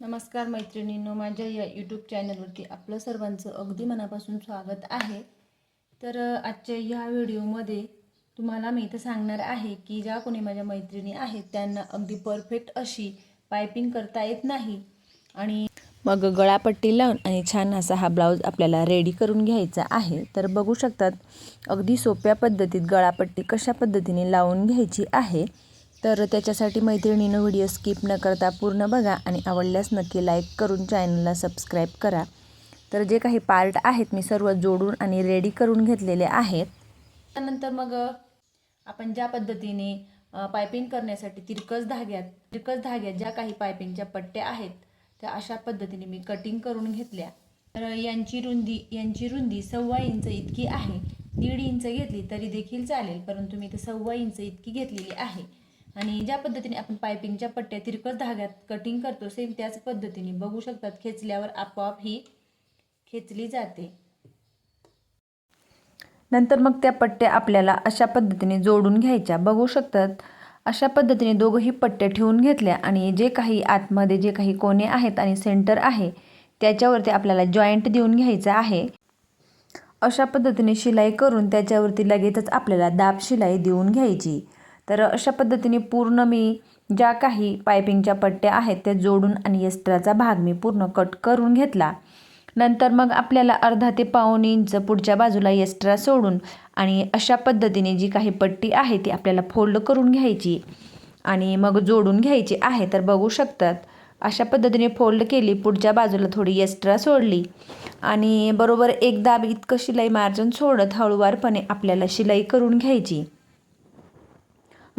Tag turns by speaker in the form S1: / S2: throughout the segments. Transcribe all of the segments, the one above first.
S1: नमस्कार मैत्रिणींनो माझ्या या यूट्यूब चॅनलवरती आपलं सर्वांचं अगदी मनापासून स्वागत आहे. तर आजच्या ह्या व्हिडिओमध्ये तुम्हाला मी इथं सांगणार आहे की ज्या कोणी माझ्या मैत्रिणी आहेत त्यांना अगदी परफेक्ट अशी पायपिंग करता येत नाही. आणि मग गळापट्टी लावून आणि छान असा हा ब्लाऊज आपल्याला रेडी करून घ्यायचा आहे. तर बघू शकतात अगदी सोप्या पद्धतीत गळापट्टी कशा पद्धतीने लावून घ्यायची आहे. तर त्याच्यासाठी मैत्रिणीनं व्हिडिओ स्किप न करता पूर्ण बघा आणि आवडल्यास नक्की लाईक करून चॅनलला सबस्क्राईब करा. तर जे काही पार्ट आहेत मी सर्व जोडून आणि रेडी करून घेतलेले आहेत. त्यानंतर मग आपण ज्या पद्धतीने पायपिंग करण्यासाठी तिरकस धाग्यात तिरकस धाग्यात ज्या काही पायपिंगच्या पट्ट्या आहेत त्या अशा पद्धतीने मी कटिंग करून घेतल्या. तर यांची रुंदी यांची रुंदी सव्वा इंच इतकी आहे. दीड इंच घेतली तरी देखील चालेल परंतु मी ते सव्वा इंच इतकी घेतलेली आहे. आणि ज्या पद्धतीने आपण पायपिंगच्या पट्ट्या तिरकस धाग्यात कटिंग करतो सेम त्याच पद्धतीने. बघू शकतात खेचल्यावर आपोआप ही खेचली जाते. नंतर मग त्या पट्ट्या आपल्याला अशा पद्धतीने जोडून घ्यायच्या. बघू शकतात अशा पद्धतीने दोघंही पट्ट्या ठेवून घेतल्या आणि जे काही आतमध्ये जे काही कोणे आहेत आणि सेंटर आहे त्याच्यावरती आपल्याला जॉईंट देऊन घ्यायचं आहे. अशा पद्धतीने शिलाई करून त्याच्यावरती लगेचच आपल्याला दाब शिलाई देऊन घ्यायची. तर अशा पद्धतीने पूर्ण मी ज्या काही पायपिंगच्या पट्ट्या आहेत त्या जोडून आणि एस्ट्राचा भाग मी पूर्ण कट करून घेतला. नंतर मग आपल्याला अर्धा ते पाऊण इंच पुढच्या बाजूला एस्ट्रा सोडून आणि अशा पद्धतीने जी काही पट्टी आहे ती आपल्याला फोल्ड करून घ्यायची आणि मग जोडून घ्यायची आहे तर बघू शकतात. अशा पद्धतीने फोल्ड केली पुढच्या बाजूला थोडी एस्ट्रा सोडली आणि बरोबर एक दाब इतकं शिलाई मार्जन सोडत हळूवारपणे आपल्याला शिलाई करून घ्यायची.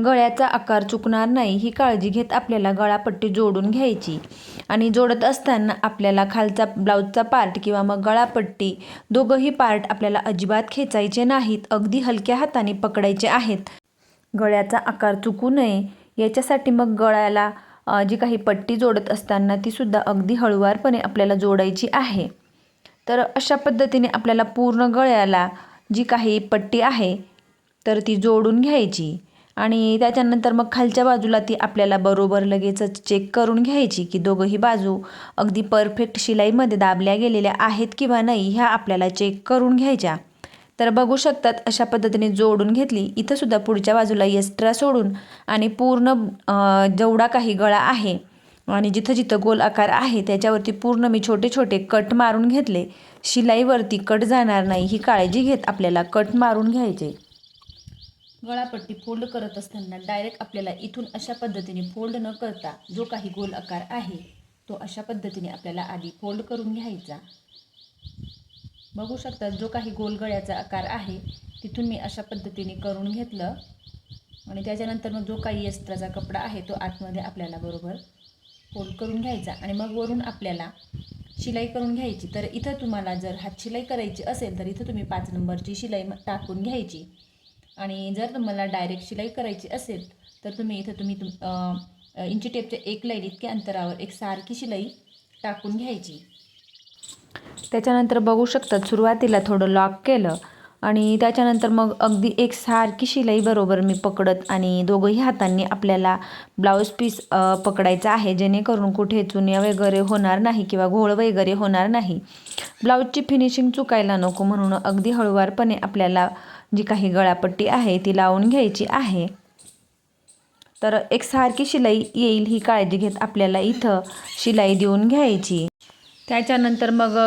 S1: गळ्याचा आकार चुकणार नाही ही काळजी घेत आपल्याला गळापट्टी जोडून घ्यायची. आणि जोडत असताना आपल्याला खालचा ब्लाऊजचा पार्ट किंवा मग गळापट्टी दोघंही पार्ट आपल्याला अजिबात खेचायचे नाहीत अगदी हलक्या हाताने पकडायचे आहेत. गळ्याचा आकार चुकू नये याच्यासाठी मग गळ्याला जी काही पट्टी जोडत असताना तीसुद्धा अगदी हळुवारपणे आपल्याला जोडायची आहे. तर अशा पद्धतीने आपल्याला पूर्ण गळ्याला जी काही पट्टी आहे तर ती जोडून घ्यायची. आणि त्याच्यानंतर मग खालच्या बाजूला ती आपल्याला बरोबर लगेचच चेक करून घ्यायची की दोघंही बाजू अगदी परफेक्ट शिलाईमध्ये दाबल्या गेलेल्या आहेत किंवा नाही ह्या आपल्याला चेक करून घ्यायच्या. तर बघू शकतात अशा पद्धतीने जोडून घेतली. इथंसुद्धा पुढच्या बाजूला एक्स्ट्रा सोडून आणि पूर्ण जेवढा काही गळा आहे आणि जिथं जिथं गोल आकार आहे त्याच्यावरती पूर्ण मी छोटे छोटे कट मारून घेतले. शिलाईवरती कट जाणार नाही ही काळजी घेत आपल्याला कट मारून घ्यायचे. गळापट्टी फोल्ड करत असताना डायरेक्ट आपल्याला इथून अशा पद्धतीने फोल्ड न करता जो काही गोल आकार आहे तो अशा पद्धतीने आपल्याला आधी फोल्ड करून घ्यायचा. बघू शकता जो काही गोल गळ्याचा आकार आहे तिथून मी अशा पद्धतीने करून घेतलं. आणि त्याच्यानंतर मग जो काही एक्स्ट्राचा कपडा आहे तो आतमध्ये आपल्याला बरोबर फोल्ड करून घ्यायचा. आणि मग वरून आपल्याला शिलाई करून घ्यायची. तर इथं तुम्हाला जर हात शिलाई करायची असेल तर इथं तुम्ही पाच नंबरची शिलाई टाकून घ्यायची. आणि जर तुम्हाला डायरेक्ट शिलाई करायची असेल तर तुम्ही इथं तुम्ही तुम इंची टेपच्या एक लाईन इतक्या अंतरावर एक सारखी शिलाई टाकून घ्यायची. त्याच्यानंतर बघू शकतात सुरुवातीला थोडं लॉक केलं आणि त्याच्यानंतर मग अगदी एक सारखी शिलाई बरोबर मी पकडत आणि दोघंही हातांनी आपल्याला ब्लाऊज पीस पकडायचा आहे जेणेकरून कुठे चुन्या वगैरे होणार नाही किंवा घोळ वगैरे होणार नाही. ब्लाऊजची फिनिशिंग चुकायला नको म्हणून अगदी हळूवारपणे आपल्याला जी काही गळापट्टी आहे ती लावून घ्यायची आहे. तर एक सारखी शिलाई येईल ही काळजी घेत आपल्याला इथं शिलाई देऊन घ्यायची. त्याच्यानंतर मग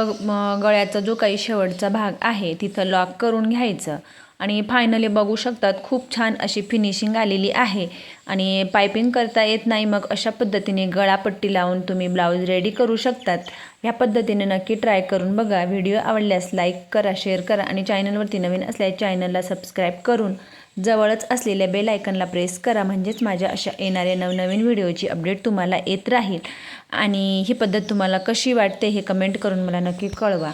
S1: गळ्याचा जो काही शेवटचा भाग आहे तिथं लॉक करून घ्यायचं. आणि फायनली बघू शकतात खूप छान अशी फिनिशिंग आलेली आहे. आणि पायपिंग करता येत नाही मग अशा पद्धतीने गळापट्टी लावून तुम्ही ब्लाऊज रेडी करू शकतात. ह्या पद्धतीने नक्की ट्राय करून बघा. व्हिडिओ आवडल्यास लाईक करा शेअर करा आणि चॅनलवरती नवीन असल्यास चॅनलला सबस्क्राईब करून जवळच असलेल्या बेल आयकनला प्रेस करा. म्हणजेच माझ्या अशा येणाऱ्या नवनवीन व्हिडिओची अपडेट तुम्हाला येत राहील. आणि ही पद्धत तुम्हाला कशी वाटते हे कमेंट करून मला नक्की कळवा.